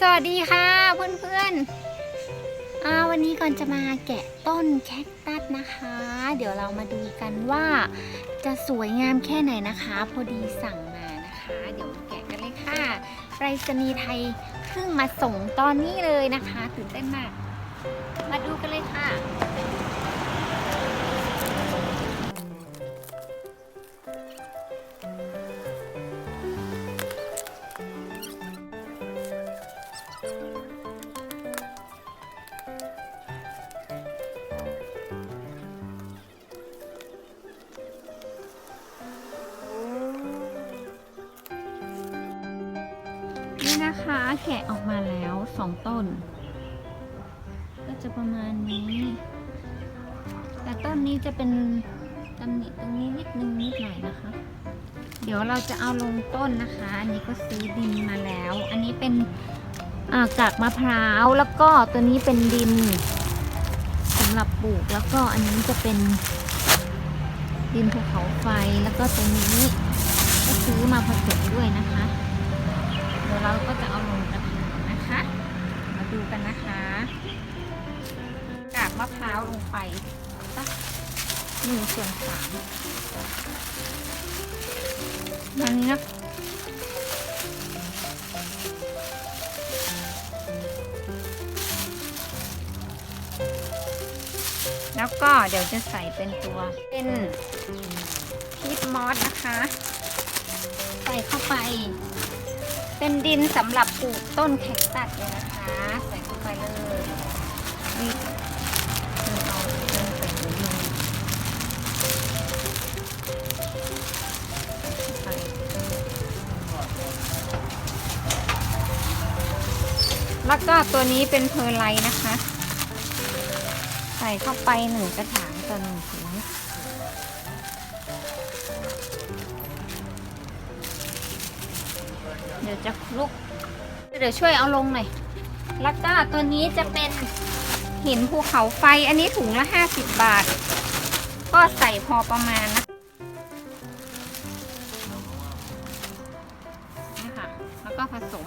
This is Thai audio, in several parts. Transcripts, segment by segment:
สวัสดีค่ะเพื่อนๆอาวันนี้ก่อนจะมาแกะต้นแคคตัสนะคะ เดี๋ยวเรามาดูกันว่า จะสวยงามแค่ไหนนะคะ พอดีสั่งมานะคะ เดี๋ยวแกะกันเลยค่ะไปรษณีย์ไทยเพิ่งมาส่งตอนนี้เลยนะคะ ตื่นเต้นมาก มาดูกันเลยค่ะ นี่นะคะแกะออกมาแล้วสองต้น ก็จะประมาณนี้ แต่ต้นนี้จะเป็นตำหนิตรงนี้นิดนึงนิดหน่อยนะคะ เดี๋ยวเราจะเอาลงต้นนะคะ อันนี้ก็ซื้อดินมาแล้ว อันนี้เป็นากากมะพร้าวแล้วก็ตัวนี้เป็นดินสำหรับปลูกแล้วก็อันนี้จะเป็นดินภูเขาไฟแล้วก็ตัวนี้ก็ซื้อมาผสมด้วยนะคะ เดี๋ยวเราก็จะเอาลงกระถางนะคะ มาดูกันนะคะกากมะพร้าวลงไปสักหนึ่งส่วนสามแบบนี้นะ แล้วก็เดี๋ยวจะใส่เป็นตัวเป็นพีทมอสนะคะ ใส่เข้าไป เป็นดินสำหรับปลูกต้นแคคตัสเลยนะคะ ใส่เข้าไปเลยนี่เอาเดินใส่ถุงมือแล้วก็ตัวนี้เป็นเพอร์ไลนะคะ ใส่เข้าไปหนึ่งกระถางต่อหนึ่งถุงเดี๋ยวจะคลุก เดี๋ยวช่วยเอาลงหน่อย แล้วก็ตัวนี้จะเป็นหินภูเขาไฟ อันนี้ถุงละ 50 บาท ก็ใส่พอประมาณนะนี่ค่ะแล้วก็ผสม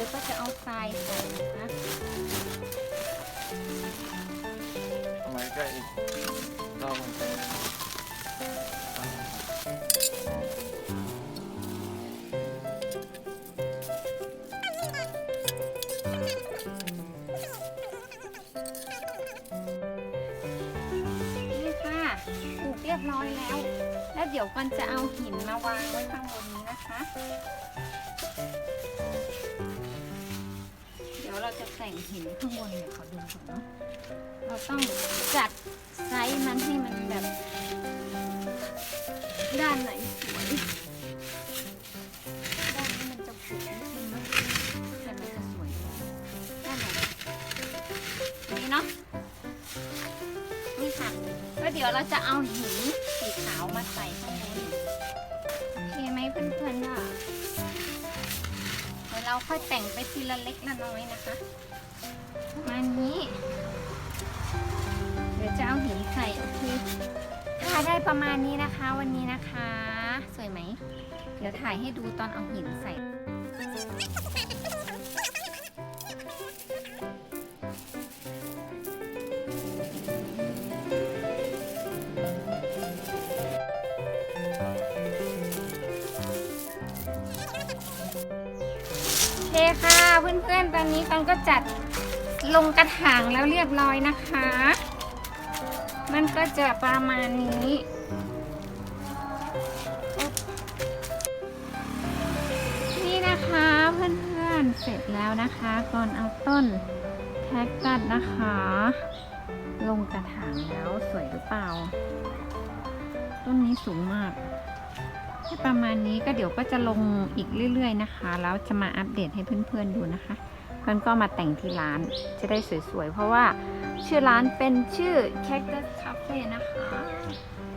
ดี๋ยวก็จะเอาทรายใส่นะคะทำไมใกล้อีกรอบมันจะนี่ค่ะปลูกเรียบร้อยแล้ว แล้วเดี๋ยวกันจะเอาหินมาวางไว้ข้างบนนี้นะคะ เราจะแต่งหินข้างบนเดี๋ยขอดูก่อนเนาะเราต้องจัดไซส์มันให้มันแบบ ด้านไหนสวยด้านนี้มันจะผูกนิดนึงเนะแต่มันจะสวยด้านไหนนี่เนาะนี่ค่ะแล้วเดี๋ยวเราจะเอาหินสีขาวมาใส่ข้างบนโอเคไหมเพื่อนๆว่า เดี๋ยวเราค่อยแต่งไปทีละเล็กละน้อยนะคะประมาณนี้ เดี๋ยวจะเอาหินใส่โอเคถ้าได้ประมาณนี้นะคะวันนี้นะคะ สวยไหม เดี๋ยวถ่ายให้ดูตอนเอาหินใส่ เพื่อนๆ ตอนนี้กันก็จัดลงกระถางแล้วเรียบร้อยนะคะ มันก็จะประมาณนี้ นี่นะคะเพื่อนๆ เสร็จแล้วนะคะก่อนเอาต้นแคคตัสนะคะ ลงกระถางแล้วสวยหรือเปล่า ต้นนี้สูงมาก ประมาณนี้ก็เดี๋ยวก็จะลงอีกเรื่อย ๆ นะคะ แล้วจะมาอัปเดตให้เพื่อนๆดูนะคะเพื่อนก็มาแต่งที่ร้านจะได้สวยๆ เพราะว่าชื่อร้านเป็นชื่อ Cactus Cafe นะคะประมาณนี้ค่ะ